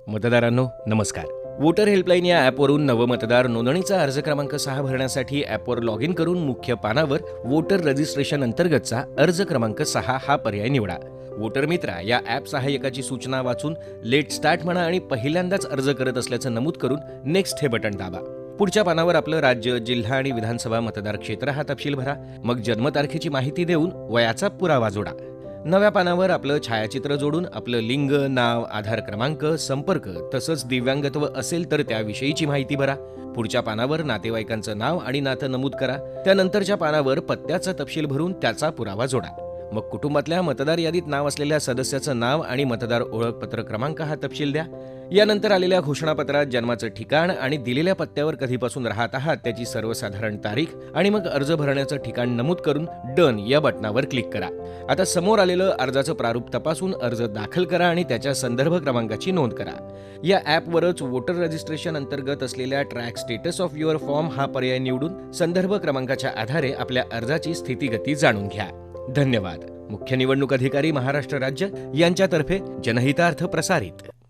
मतदारांनो नमस्कार. Voter helpline या ॲपवरून नवमतदार नोंदणीचा अर्ज क्रमांक सहा भरण्यासाठी ॲपवर लॉग इन करून मुख्य पानावर वोटर रजिस्ट्रेशन अंतर्गतचा अर्ज क्रमांक सहा हा पर्याय निवडा. वोटर मित्रा या ॲप सहाय्यकाची सूचना वाचून लेट स्टार्ट म्हणा आणि पहिल्यांदाच अर्ज करत असल्याचं नमूद करून नेक्स्ट हे बटन दाबा. पुढच्या पानावर आपलं राज्य जिल्हा आणि विधानसभा मतदार क्षेत्र हा तपशील भरा. मग जन्मतारखेची माहिती देऊन वयाचा पुरावा जोडा. नव्या पानावर आपलं छायाचित्र जोडून आपलं लिंग नाव आधार क्रमांक संपर्क तसंच दिव्यांगत्व असेल तर त्याविषयीची माहिती भरा. पुढच्या पानावर नातेवाईकांचं नाव आणि नातं नमूद करा. त्यानंतरच्या पानावर पत्त्याचा तपशील भरून त्याचा पुरावा जोडा. मग कुटुंबातल्या मतदार यादीत नाव असलेल्या सदस्याचं नाव आणि मतदार ओळखपत्र क्रमांक हा तपशील द्या. यानंतर आलेल्या घोषणापत्रात जन्माचं ठिकाण आणि दिलेल्या पत्त्यावर कधीपासून राहत आहात त्याची सर्वसाधारण तारीख आणि मग अर्ज भरण्याचं ठिकाण नमूद करून डन या बटनावर क्लिक करा. आता समोर आलेलं अर्जाचं प्रारूप तपासून अर्ज दाखल करा आणि त्याच्या संदर्भ क्रमांकाची नोंद करा. या ॲपवरच वोटर रजिस्ट्रेशन अंतर्गत असलेल्या track status of your form हा पर्याय निवडून संदर्भ क्रमांकाच्या आधारे आपल्या अर्जाची स्थितीगती जाणून घ्या. धन्यवाद. मुख्य निवडणूक अधिकारी महाराष्ट्र राज्य यांच्यातर्फे जनहितार्थ प्रसारित.